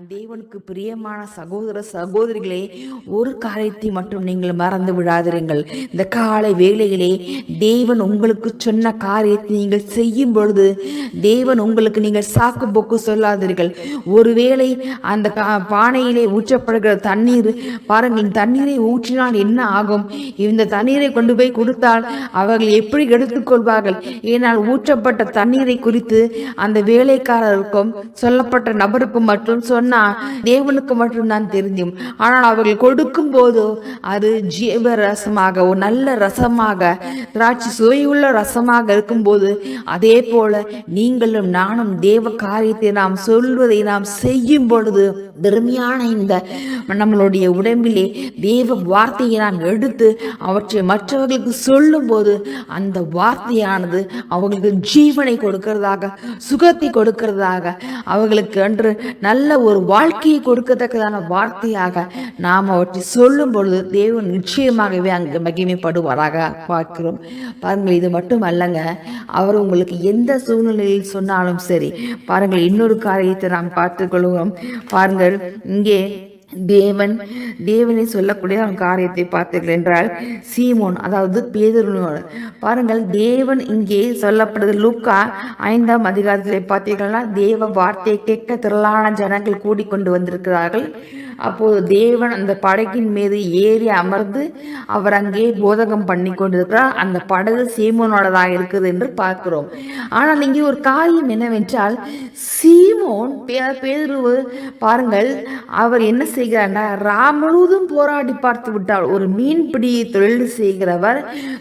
தேவனுக்கு பிரியமான சகோதர சகோதரிகளே ஒரு காரியத்தை மட்டும் நீங்கள் மறந்து விடாதிருங்கள் இந்த காலை வேளையிலே தேவன் உங்களுக்கு சொன்ன காரியத்தை நீங்கள் செய்யும் பொழுது தேவன் உங்களுக்கு நீங்கள் சாக்கு போக்கு சொல்லாதீர்கள். ஒருவேளை அந்த கா- பானையிலே ஊற்றப்படுகிற தண்ணீர் பாருங்கள் தண்ணீரை ஊற்றினால் என்ன ஆகும்? இந்த தண்ணீரை கொண்டு போய் கொடுத்தால் அவர்கள் எப்படி எடுத்துக்கொள்வார்கள்? ஏனால் ஊற்றப்பட்ட தண்ணீரை குறித்து அந்த வேலைக்காரருக்கும் சொல்லப்பட்ட நபருக்கும் மட்டும் சொன்ன தேவனுக்கு மட்டும்தான் தெரியும். ஆனால் அவர்கள் கொடுக்கும் போது அது ஜீவ ரசமாக ஒரு நல்ல ரசமாக திராட்சை சுவையுள்ள ரசமாக இருக்கும்போது அதே போல நீங்களும் நானும் தேவ காரியத்தை நாம் சொல்வதை நாம் செய்யும் பொழுது பெருமையான இந்த நம்மளுடைய உடம்பிலே தேவ வார்த்தையை நாம் எடுத்து அவற்றை மற்றவர்களுக்கு சொல்லும்போது அந்த வார்த்தையானது அவங்களுக்கு ஜீவனை கொடுக்கிறதாக சுகத்தை கொடுக்கிறதாக அவர்களுக்கு அன்று நல்ல ஒரு ஒரு வாழ்க்கையை கொடுக்கத்தக்கதான வார்த்தையாக நாம் அவற்றை சொல்லும் பொழுது தேவன் நிச்சயமாகவே அங்கு மகிமைப்படுவாராக பார்க்கிறோம். பாருங்கள் இது மட்டும் அல்லங்க அவர் உங்களுக்கு எந்த சூழ்நிலையில் சொன்னாலும் சரி பாருங்கள் இன்னொரு காரியத்தை நாம் பார்த்துக்கொள்வோம். பாருங்கள் இங்கே தேவன் தேவனை சொல்லக்கூடிய அவன் காரியத்தை பார்த்தீர்கள் என்றால் சீமோன் அதாவது பேதுரு பாருங்கள் தேவன் இங்கே சொல்லப்படுது லூக்கா ஐந்தாம் அதிகாரத்தில் பார்த்தீர்கள்னா தேவ வார்த்தையை கேட்க திரளான ஜனங்கள் கூடிக்கொண்டு வந்திருக்கிறார்கள். அப்போது தேவன் அந்த படகின் மீது ஏறி அமர்ந்து அவர் அங்கே போதகம் பண்ணி கொண்டிருக்கிறார். அந்த படகு சீமோனோடதாக இருக்குது என்று பார்க்கிறோம். ஆனால் இங்கே ஒரு காரியம் என்னவென்றால் சீமோன் பே- பேதுருவு பாருங்கள் அவர் என்ன செய்கிறாண்டா? ரா முழுவதும் போராடி பார்த்து விட்டாள். ஒரு மீன்பிடி தொழில் செய்கிறவர்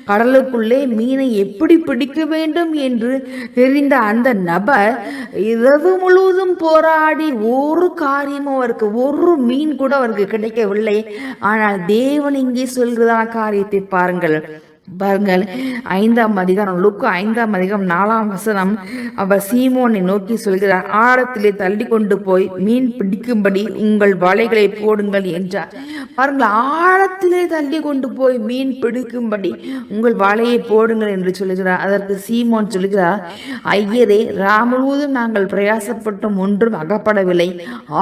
கடலுக்குள்ளே மீனை எப்படி பிடிக்க வேண்டும் என்று தெரிந்த அந்த நபர் இரவு முழுவதும் போராடி ஒரு காரியமும் அவருக்கு ஒரு மீன் கூட அவருக்கு கிடைக்கவில்லை. ஆனால் தேவன் இங்கே சொல்கிறதான காரியத்தை பாருங்கள். பாருங்கள் ஐந்தாம் அதிகாரம் லுக்கு ஐந்தாம் அதிகாரம் நாலாம் வசனம். அவர் சீமோனை நோக்கி சொல்கிறார் ஆழத்திலே தள்ளி கொண்டு போய் மீன் பிடிக்கும்படி உங்கள் வலைகளை போடுங்கள் என்றார். பாருங்கள் ஆழத்திலே தள்ளி கொண்டு போய் மீன் பிடிக்கும்படி உங்கள் வலையை போடுங்கள் என்று சொல்லுகிறார் அதற்கு சீமோன் சொல்கிறார் ஐயரே ராமுழுவதும் நாங்கள் பிரயாசப்பட்டும் ஒன்றும் அகப்படவில்லை.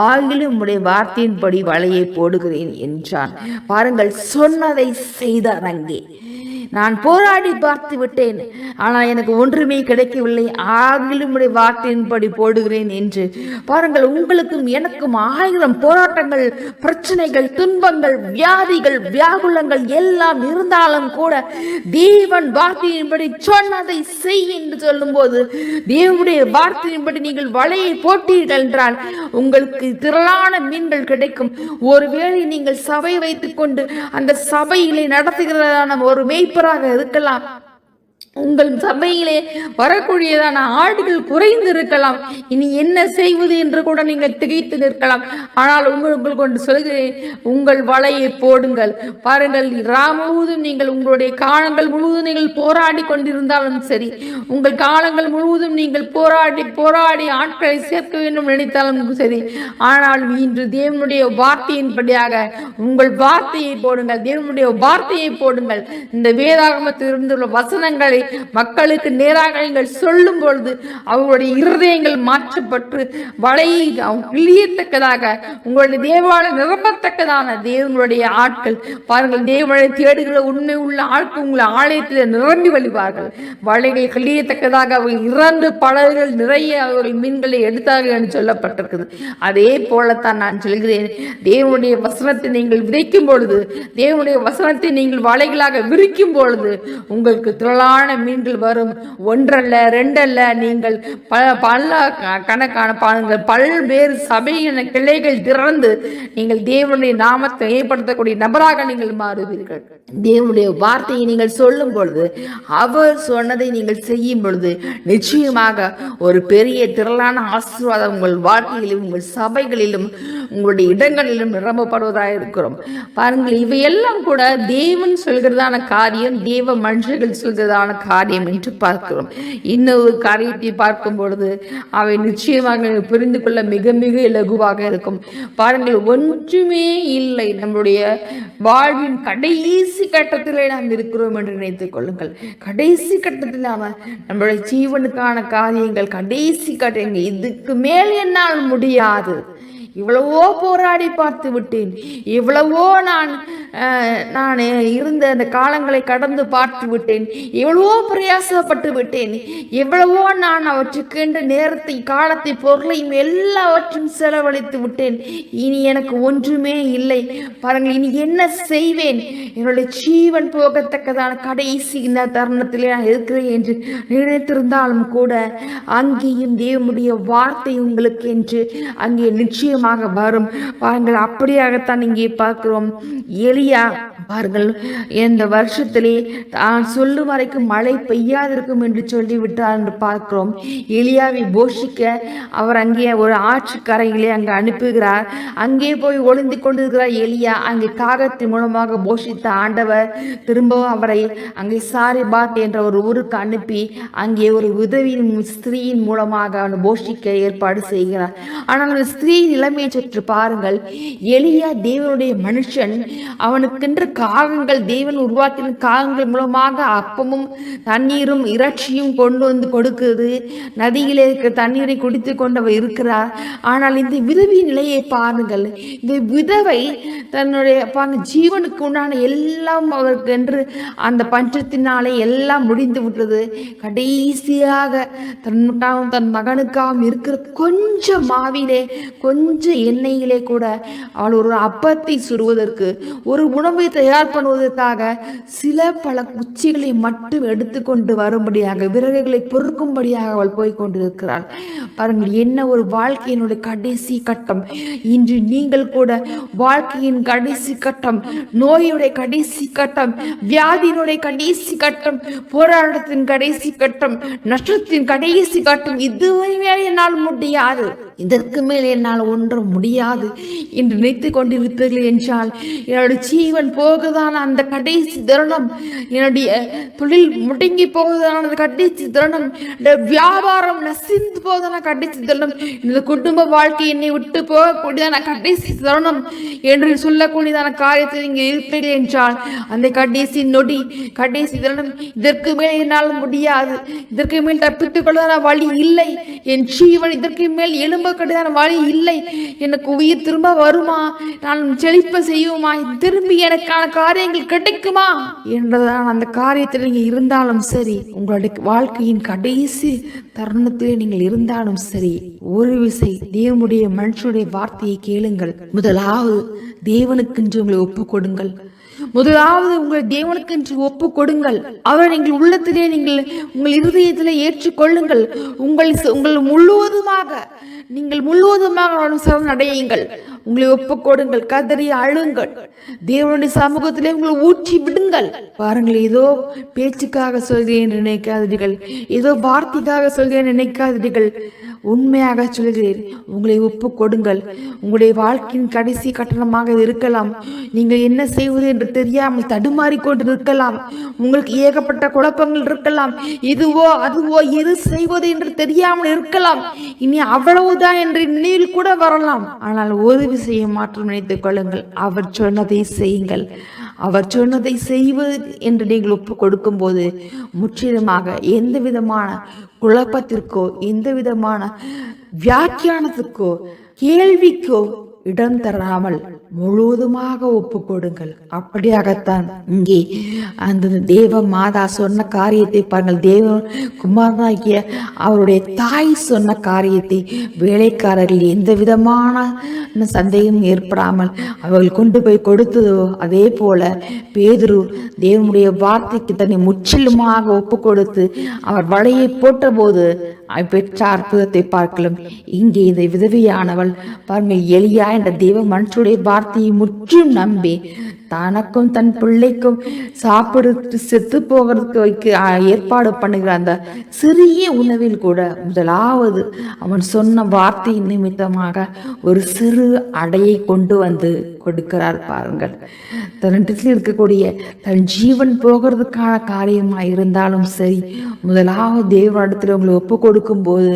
ஆகிலும் உடைய வார்த்தையின்படி வலையை போடுகிறேன் என்றான். பாருங்கள் சொன்னதை செய்தார் அங்கே. நான் போராடி பார்த்து விட்டேன். ஆனால் எனக்கு ஒன்றுமே கிடைக்கவில்லை. ஆகிலும் வார்த்தையின்படி போடுகிறேன் என்று. பாருங்கள் உங்களுக்கும் எனக்கும் ஆயிரம் போராட்டங்கள் பிரச்சனைகள் துன்பங்கள் வியாதிகள் வியாகுலங்கள் எல்லாம் இருந்தாலும் கூட தேவன் வார்த்தையின்படி சொன்னதை செய் என்று சொல்லும்போது தேவனுடைய வார்த்தையின்படி நீங்கள் வலையை போட்டீர்கள் என்றால் உங்களுக்கு திரளான மீன்கள் கிடைக்கும். ஒருவேளை நீங்கள் சபை வைத்துக்கொண்டு அந்த சபையிலே நடத்துகிறதான ஒரு சூப்பராக இருக்கலாம். உங்கள் சபையிலே வரக்கூடியதான ஆடுகள் குறைந்து இருக்கலாம் இனி என்ன செய்வது என்று கூட நீங்கள் திகைத்து நிற்கலாம். ஆனால் உங்கள் உங்களுக்கு கொண்டு சொல்கிறேன் உங்கள் வலையை போடுங்கள். பாருங்கள் ரா முழுவதும் நீங்கள் உங்களுடைய காலங்கள் முழுவதும் நீங்கள் போராடி கொண்டிருந்தாலும் சரி உங்கள் காலங்கள் முழுவதும் நீங்கள் போராடி போராடி ஆட்களை சேர்க்க வேண்டும் நினைத்தாலும் சரி ஆனால் இன்று தேவனுடைய வார்த்தையின்படியாக உங்கள் வார்த்தையை போடுங்கள். தேவனுடைய வார்த்தையை போடுங்கள். இந்த வேதாகமத்தில் இருந்துள்ள வசனங்களை மக்களுக்கு நேராக நீங்கள் சொல்லும் பொழுது அவங்களுடைய இருதயங்கள் மாற்றப்பட்டு வலையை கிளியத்தக்கதாக உங்களுடைய தேவாலயம் நிரம்பத்தக்கதான தேவனுடைய ஆட்கள். பாருங்கள் தேவனை தேடுகிற உண்மை உள்ள ஆட்கள் உங்களை ஆலயத்தில் நிரம்பி வழிவார்கள். வலைகள் கிளியத்தக்கதாக அவர்கள் இரண்டு படகுகள் நிறைய அவர்கள் மீன்களை எடுத்தார்கள் என்று சொல்லப்பட்டிருக்குது. அதே போலத்தான் நான் சொல்கிறேன். தேவனுடைய வசனத்தை நீங்கள் விதைக்கும் பொழுது தேவனுடைய வசனத்தை நீங்கள் வலைகளாக விரிக்கும் பொழுது உங்களுக்கு திரளான மீன்கள் வரும். ஒன்றல்ல ரெண்டல்ல நீங்கள் பல பல கணக்கான பாருங்கள் பல்வேறு சபையின கிளைகள் திறந்து நீங்கள் தேவனுடைய நாமத்தை ஏற்படுத்தக்கூடிய நபராக நீங்கள் மாறுவீர்கள். தேவனுடைய வார்த்தையை நீங்கள் சொல்லும் பொழுது அவர் சொன்னதை நீங்கள் செய்யும் பொழுது நிச்சயமாக ஒரு பெரிய திரளான ஆசீர்வாதம் உங்கள் வாழ்க்கையிலும் உங்கள் சபைகளிலும் உங்களுடைய இடங்களிலும் நிரம்பப்படுவதாக இருக்கிறோம். பாருங்கள் இவையெல்லாம் கூட தேவன் சொல்கிறதான காரியம் தேவ மனுஷர்கள் சொல்கிறதான காரியம் என்று பார்க்கிறோம். இன்னொரு காரியத்தை பார்க்கும் பொழுது அவை நிச்சயமாக புரிந்து கொள்ள மிக மிக இலகுவாக இருக்கும். பாருங்கள் ஒன்றுமே இல்லை. நம்முடைய வாழ்வின் கடைசி கட்டத்திலே நாம் இருக்கிறோம் என்று நினைத்துக் கொள்ளுங்கள். கடைசி கட்டத்தில் நாம நம்மளுடைய ஜீவனுக்கான காரியங்கள் கடைசி கட்டங்கள். இதுக்கு மேல் என்னால் முடியாது. இவ்வளவோ போராடி பார்த்து விட்டேன். இவ்வளவோ நான் நான் இருந்த அந்த காலங்களை கடந்து பார்த்து விட்டேன். எவ்வளவோ பிரயாசப்பட்டு விட்டேன். எவ்வளவோ நான் அவற்றுக்கென்ற நேரத்தை காலத்தை பொருளையும் எல்லாவற்றையும் செலவழித்து விட்டேன். இனி எனக்கு ஒன்றுமே இல்லை. பாருங்கள் இனி என்ன செய்வேன்? என்னுடைய ஜீவன் போகத்தக்கதான கடைசி இந்த தருணத்தில் நான் இருக்கிறேன் என்று நினைத்திருந்தாலும் கூட அங்கேயும் தேவனுடைய வார்த்தை உங்களுக்கு என்று அங்கே நிச்சயமாக வரும். பாருங்கள் அப்படியாகத்தான் இங்கே பார்க்கிறோம். எளியா பாருங்கள் இந்த வருஷத்திலே தான் சொல்லும் வரைக்கும் மழை பெய்யாதிருக்கும் என்று சொல்லிவிட்டார் என்று பார்க்கிறோம். எளியாவை போஷிக்க அவர் அங்கே ஒரு ஆற்றுக்கரையிலே அங்கே அனுப்புகிறார். அங்கே போய் ஒளிந்து கொண்டிருக்கிறார் எலியா. அங்கே காகத்தின் மூலமாக போஷித்த ஆண்டவர் திரும்பவும் அவரை அங்கே சாரிபாத் என்ற ஒரு ஊருக்கு அனுப்பி அங்கே ஒரு உதவியின் ஸ்திரீயின் மூலமாக அவன் போஷிக்க ஏற்பாடு செய்கிறார். ஆனால் அந்த ஸ்திரீ நிலைமையை சற்று பாருங்கள். எளியா தேவனுடைய மனுஷன் அவனுக்கென்று காகங்கள் தேவன் உருவாக்கின காகங்கள் மூலமாக அப்பமும் தண்ணீரும் இறைச்சியும் கொண்டு வந்து கொடுக்குது. நதியிலே இருக்கிற தண்ணீரை குடித்து கொண்டவர் இருக்கிறார். ஆனால் இந்த விதவி நிலையை பாருங்கள். இந்த விதவை தன்னுடைய ஜீவனுக்கு உண்டான எல்லாம் அவருக்கு என்று அந்த பஞ்சத்தினாலே எல்லாம் முடிந்து விட்டது. கடைசியாக தன் தன் மகனுக்காகவும் இருக்கிற கொஞ்சம் மாவிலே கொஞ்சம் எண்ணெயிலே கூட அவள் ஒரு அப்பத்தை சுடுவதற்கு ஒரு உணவை தயார் பண்ணுவதற்காக சில பல குச்சிகளை மட்டும் எடுத்துக்கொண்டு வரும்படியாக விறகுகளை பொறுக்கும்படியாக அவள் போய் கொண்டிருக்கிறாள். பாருங்கள் என்ன ஒரு வாழ்க்கையினுடைய கடைசி கட்டம். இன்று நீங்கள் கூட வாழ்க்கையின் கடைசி கட்டம் நோயுடைய கடைசி கட்டம் வியாதியினுடைய கடைசி கட்டம் போராட்டத்தின் கடைசி கட்டம் நஷ்டத்தின் கடைசி கட்டம் இதுவரை என்னால் முடியாது. இதற்கு மேல் என்னால் ஒன்றும் முடியாது என்று நினைத்து கொண்டிருப்பீர்கள் என்றால் என்னுடைய ஜீவன் போகுதான அந்த கடைசி தருணம். என்னுடைய தொழில் முடங்கி போகுதான அந்த கடைசி தருணம். இந்த வியாபாரம் நசிந்து போவதான கடைசி தருணம். இந்த குடும்ப வாழ்க்கை என்னை விட்டு போகக்கூடியதான கடைசி தருணம் என்று சொல்லக்கூடியதான காரியத்தில் நீங்கள் இருப்பீர்கள் என்றால் அந்த கடைசி நொடி கடைசி தருணம் இதற்கு மேல் என்னால் முடியாது. இதற்கு மேல் தப்பித்துக் கொள்வதான வழி இல்லை. என் ஜீவன் இதற்கு மேல் எழும்ப கடிதான வழி இல்லை. எனக்கு உயிர் திரும்ப வருமா? நான் செழிப்ப செய்யுமா? திரும்பி எனக்கான காரியங்கள் கிடைக்குமா? என்றதான் அந்த காரியத்தில் நீங்கள் இருந்தாலும் சரி உங்களுடைய வாழ்க்கையின் கடைசி தருணத்திலே நீங்கள் இருந்தாலும் சரி ஒரு விசை தேவனுடைய மனுஷனுடைய வார்த்தையை கேளுங்கள். முதலாவது தேவனுக்கென்று உங்களை ஒப்பு கொடுங்கள் முதலாவது உங்கள் தேவனுக்கென்று ஒப்பு கொடுங்கள் அவரை நீங்கள் உள்ளத்திலே நீங்கள் உங்கள் இருதயத்திலே ஏற்றுக்கொள்ளுங்கள். உங்கள் உங்கள் முழுவதுமாக நீங்கள் முழுவதுமாக அவருடன் சரணடையுங்கள் உங்களை ஒப்புக்கொடுங்கள். கதறி அழுங்கள். தேவனுடைய சமூகத்திலே உங்களை ஊற்றி விடுங்கள். பாருங்கள் ஏதோ பேச்சுக்காக சொல்கிறேன் என்று நினைக்காதீர்கள். ஏதோ வார்த்தைக்காக சொல்கிறேன் நினைக்காதீர்கள். உண்மையாக சொல்கிறேன் உங்களை ஒப்பு கொடுங்கள். உங்களுடைய வாழ்க்கையின் கடைசி கட்டணமாக இருக்கலாம். நீங்கள் என்ன செய்வது என்று தெரியாமல் தடுமாறிக்கொண்டு இருக்கலாம் உங்களுக்கு ஏகப்பட்ட குழப்பங்கள் இருக்கலாம். இதுவோ அதுவோ எது செய்வது என்று தெரியாமல் இருக்கலாம். இனி அவ்வளவுதான் என்று நினைவில் கூட வரலாம். ஆனால் ஒரு விஷயம் மாற்றம் நினைத்துக் கொள்ளுங்கள். அவர் சொன்னதை செய்யுங்கள். அவர் சொன்னதை செய்வது என்று நீங்கள் ஒப்பு கொடுக்கும்போது முற்றிலுமாக எந்த விதமான குழப்பத்திற்கோ எந்த விதமான வியாக்கியானத்துக்கோ கேள்விக்கோ இடம் தராமல் முழுவதுமாக ஒப்பு கொடுங்கள். அப்படியாகத்தான். இங்கே அந்த தேவ மாதா சொன்ன காரியத்தை பாருங்கள். தேவ குமாரனாகிய அவருடைய தாய் சொன்ன காரியத்தை வேலைக்காரர்கள் எந்த விதமான சந்தேகம் ஏற்படாமல் அவர்கள் கொண்டு போய் கொடுத்ததோ அதே போல பேதுரு தேவனுடைய வார்த்தைக்கு தன்னை முற்றிலுமாக ஒப்பு கொடுத்து அவர் வலையை போட்டபோது பெற்ற அற்புதத்தை பார்க்கலாம். இங்கே இந்த விதவியானவள் பாருங்கள் எளியா என்ற தேவ மனுஷருடைய வார்த்தையை முற்றும் நம்பி தனக்கும் தன் பிள்ளைக்கும் சாப்பிடு செத்து போகிறதுக்கு வைக்க ஏற்பாடு பண்ணுகிற அந்த சிறிய உணவில் கூட முதலாவது அவன் சொன்ன வார்த்தை நிமித்தமாக ஒரு சிறு அடையை கொண்டு வந்து கொடுக்கிறார் பாருங்கள். தன்னிடத்தில் இருக்கக்கூடிய தன் ஜீவன் போகிறதுக்கான காரியமாக இருந்தாலும் சரி முதலாவது தேவனிடத்தில் உங்களை ஒப்பு கொடுக்கும்போது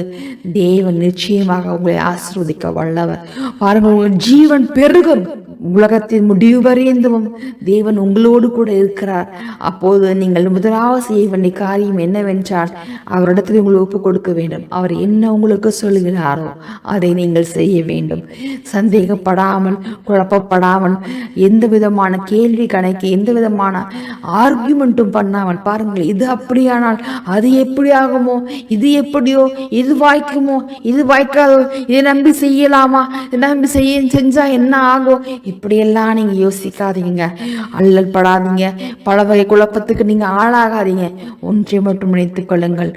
தேவன் நிச்சயமாக உங்களை ஆசிர்வதிக்க வல்லவர். பாருங்கள் உங்கள் ஜீவன் பெருகும். உலகத்தின் முடிவு வரையந்தமும் தேவன் உங்களோடு கூட இருக்கிறார். அப்போது நீங்கள் முதலாவது செய்ய வேண்டிய காரியம் என்னவென்றால் அவரிடத்தில் உங்களை ஒப்பு கொடுக்க வேண்டும். அவர் என்ன உங்களுக்கு சொல்கிறாரோ அதை நீங்கள் செய்ய வேண்டும். சந்தேகப்படாமல் குழப்பப்படாமல் எந்த விதமான கேள்வி கணக்கு எந்த விதமான ஆர்கியூமெண்ட்டும் பண்ணாமல் பாருங்கள் இது அப்படியானால் அது எப்படி ஆகுமோ இது எப்படியோ இது வாய்க்குமோ இது வாய்க்காதோ இதை நம்பி செய்யலாமா இதை நம்பி செய்ய செஞ்சா என்ன ஆகும் இப்படியெல்லாம் நீங்கள் யோசிக்காதீங்க. அல்லல் படாதீங்க. பல வகை குழப்பத்துக்கு நீங்கள் ஆளாகாதீங்க. ஒன்றை மட்டும் நினைத்துக் கொள்ளுங்கள்.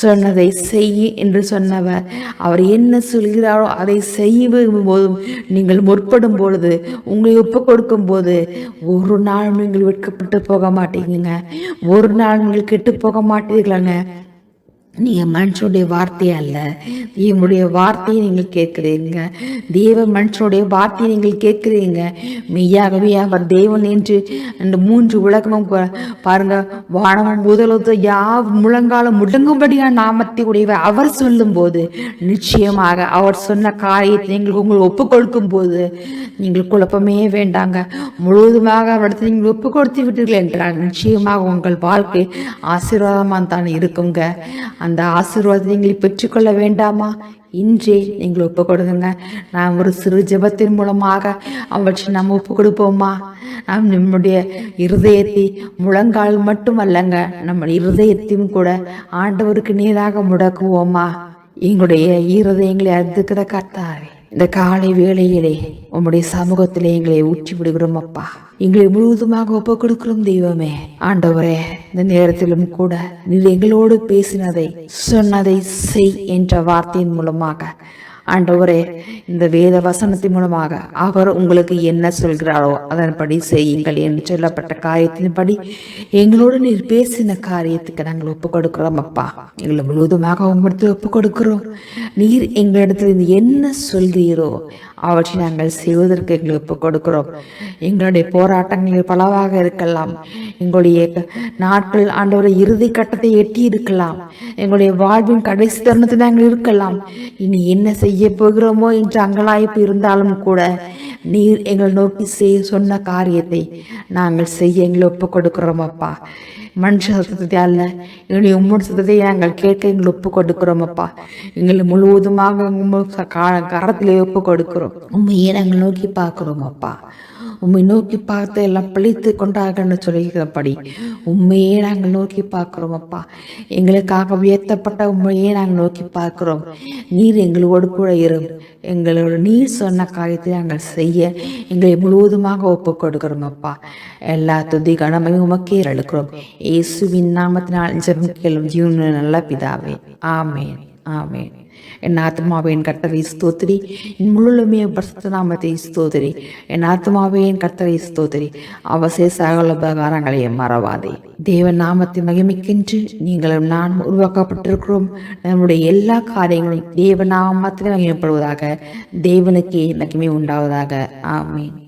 சொன்னதை செய் என்று சொன்னவர் அவர் என்ன சொல்கிறாரோ அதை செய்யும் போதும் நீங்கள் முற்படும் பொழுது உங்களை ஒப்பு கொடுக்கும் போது ஒரு நாள் நீங்கள் வெட்கப்பட்டு போக மாட்டீங்க ஒரு நாள் நீங்கள் கெட்டு போக மாட்டீர்களாங்க. நீங்கள் மனுஷனுடைய வார்த்தை அல்ல. தேவனுடைய வார்த்தையை நீங்கள் கேட்குறீங்க. தேவ மனுஷனுடைய வார்த்தையை நீங்கள் கேட்குறீங்க. மெய்யாகவே அவர் தேவன் என்று அந்த மூன்று உலகமும் பா- பாருங்க வானமும் முதலத்து யாவ் முழங்காலம் முடங்கும்படியான நாமத்தை உடையவர் அவர் சொல்லும்போது நிச்சயமாக அவர் சொன்ன காரியத்தை நீங்கள் உங்கள் ஒப்பு கொடுக்கும் போது நீங்கள் குழப்பமே வேண்டாங்க. முழுவதுமாக அவரிடத்தில் நீங்கள் ஒப்பு கொடுத்து விட்டீர்கள் என்றால் நிச்சயமாக உங்கள் வாழ்க்கை ஆசீர்வாதமாக தான் இருக்குங்க. அந்த ஆசீர்வாதத்தை நீங்கள் பெற்றுக்கொள்ள வேண்டாமா? இன்றே நீங்கள் ஒப்பு கொடுங்க நாம் ஒரு சிறு ஜெபத்தின் மூலமாக அவற்றை நாம் ஒப்பு கொடுப்போமா நாம் நம்முடைய இருதயத்தை முழங்கால் மட்டும் அல்லங்க நம்ம இருதயத்தையும் கூட ஆண்டவருக்கு நேராக முடக்குவோமா? எங்களுடைய இருதயங்களை அறுத்துக்கிற கர்த்தாவே. இந்த காலை வேளையிலே உம்முடைய சமூகத்திலே எங்களை ஊற்றி விடுகிறோம் அப்பா. எங்களை முழுவதுமாக ஒப்பு கொடுக்கிறோம் தெய்வமே. ஆண்டவரே இந்த நேரத்திலும் கூட நீர் எங்களோடு பேசினதை சொன்னதை செய் என்ற வார்த்தையின் மூலமாக ஆண்டவரே இந்த வேத வசனத்தின் மூலமாக அவர் உங்களுக்கு என்ன சொல்கிறாரோ அதன்படி செய்யுங்கள் என்று சொல்லப்பட்ட காரியத்தின்படி எங்களோடு நீர் பேசின காரியத்துக்கு நாங்கள் ஒப்பு கொடுக்கிறோம் அப்பா. எங்களை முழுவதுமாக உங்களிடத்தில் ஒப்பு கொடுக்கிறோம் நீர் எங்களிடத்தில் இருந்து என்ன சொல்கிறீரோ அவற்றை நாங்கள் செய்வதற்கு எங்களுக்கு ஒப்புக் கொடுக்கிறோம். எங்களுடைய போராட்டங்கள் பலவாக இருக்கலாம். எங்களுடைய நாட்கள் ஆண்டவரை இறுதி கட்டத்தை எட்டி இருக்கலாம். எங்களுடைய வாழ்வின் கடைசி தருணத்தில் நாங்கள் இருக்கலாம். இனி என்ன செய்ய போகிறோமோ என்ற அங்கலாய்ப்பு இருந்தாலும் கூட நீர் எங்களை நோக்கி செய்ய சொன்ன காரியத்தை நாங்கள் செய்ய எங்களை ஒப்பு கொடுக்குறோம் அப்பா மனுஷ சத்தத்தை அல்ல எங்களுடைய உம்மோட சத்தத்தை நாங்கள் கேட்க எங்களை ஒப்பு கொடுக்குறோம் அப்பா எங்களை முழுவதுமாக கரத்திலே ஒப்பு கொடுக்கிறோம் உண்மையை நாங்கள் நோக்கி பார்க்குறோம் அப்பா உம்மை நோக்கி பார்த்து எல்லாம் பிழைத்து கொண்டார்கள்னு சொல்லியிருக்கிறபடி உண்மையே நாங்கள் நோக்கி பார்க்குறோம் அப்பா. எங்களுக்காக உயர்த்தப்பட்ட உண்மையே நாங்கள் நோக்கி பார்க்கிறோம். நீர் எங்களோடு கூட இரும் எங்களோட நீர் சொன்ன காரியத்தை நாங்கள் செய்ய எங்களை முழுவதுமாக ஒப்பு கொடுக்கிறோம் அப்பா. எல்லா துதி கணமையும் உமக்கே அழுக்கிறோம் இயேசுவின் நாமத்தினால் ஜெபம் கேளும் ஜீவன நல்ல பிதாவே. ஆமேன். ஆமேன். என் ஆத்மாவே என் கர்த்தரை ஸ்தோத்திரி. என் முழுமே பரிசுத்த நாமத்தை ஸ்தோத்திரி. என் ஆத்மாவே என் கர்த்தரை ஸ்தோத்திரி. அவசே சகல உபகாரங்களை மறவாதே. தேவன் நாமத்தை மகிமைக்கென்று நீங்களும் நான் உருவாக்கப்பட்டிருக்கிறோம். நம்முடைய எல்லா காரியங்களையும் தேவ நாமத்தில் மகிமைப்படுவதாக தேவனுக்கே மகிமை உண்டாவதாக. ஆமீன்.